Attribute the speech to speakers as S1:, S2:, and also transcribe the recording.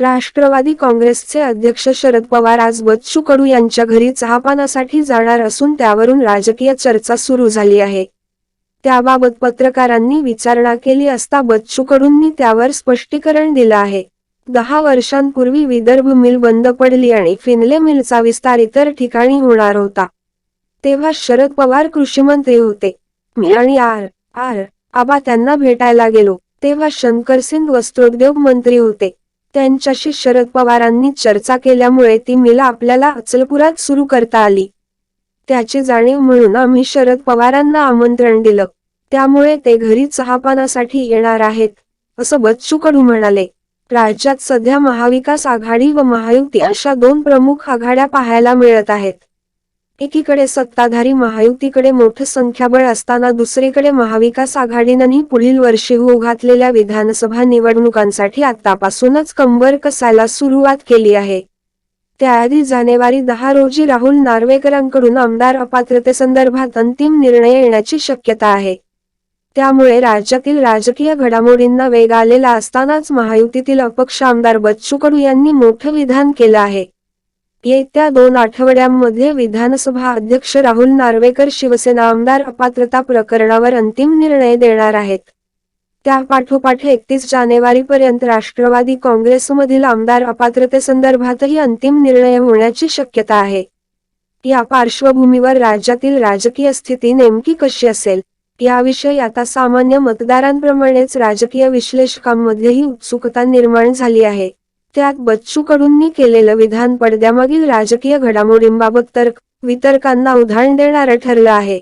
S1: राष्ट्रवादी काँग्रेसचे अध्यक्ष शरद पवार आज बच्चू कडू यांच्या घरी चहापानासाठी जाणार असून त्यावरून राजकीय चर्चा सुरू झाली आहे. त्याबाबत पत्रकारांनी विचारणा केली असता बच्चू कडूंनी त्यावर स्पष्टीकरण दिलं आहे. दहा वर्षांपूर्वी विदर्भ मिल बंद पडली आणि फिनले मिलचा विस्तार इतर ठिकाणी होणार होता. तेव्हा शरद पवार कृषीमंत्री होते. मी आणि आर आर आबा त्यांना भेटायला गेलो. तेव्हा शंकरसिंग वस्त्रोद्योग मंत्री होते. त्यांच्याशी शरद पवारांनी चर्चा केल्यामुळे ती मिला आपल्याला अचलपुरात सुरू करता आली. त्याची जाणीव म्हणून आम्ही शरद पवारांना आमंत्रण दिलं. त्यामुळे ते घरी चहापानासाठी येणार आहेत असं बच्चू कडू म्हणाले. राज्यात सध्या महाविकास आघाडी व महायुती अशा दोन प्रमुख आघाड्या पाहायला मिळत आहेत. एकीकडे सत्ताधारी महायुतीकडे मोठं संख्याबळ असताना दुसरीकडे महाविकास आघाडीनंही पुढील वर्षी होऊ घातलेल्या विधानसभा निवडणुकांसाठी आतापासूनच कंबर कसायला सुरुवात केली आहे. त्याआधी जानेवारी दहा रोजी राहुल नार्वेकरांकडून आमदार अपात्रतेसंदर्भात अंतिम निर्णय येण्याची शक्यता आहे. त्यामुळे राज्यातील राजकीय घडामोडींना वेग आलेला असतानाच महायुतीतील अपक्ष आमदार बच्चू कडू यांनी मोठं विधान केलं आहे. येत्या दोन आठवड्यांमध्ये विधानसभा अध्यक्ष राहुल नार्वेकर शिवसेना आमदार अपात्रता प्रकरणावर अंतिम निर्णय देणार आहेत. त्या पाठोपाठ एकतीस जानेवारीपर्यंत राष्ट्रवादी काँग्रेसमधील आमदार अपात्रतेसंदर्भातही अंतिम निर्णय होण्याची शक्यता आहे. या पार्श्वभूमीवर राज्यातील राजकीय स्थिती नेमकी कशी असेल? याविषयी आता सामान्य मतदारांप्रमाणेच राजकीय विश्लेषकांमध्येही उत्सुकता निर्माण झाली आहे. त्यात बच्चू कडूंनी केलेलं विधान पडद्यामागील राजकीय घडामोडींबाबत तर्क वितर्कांना उधाण देणारं ठरलं आहे.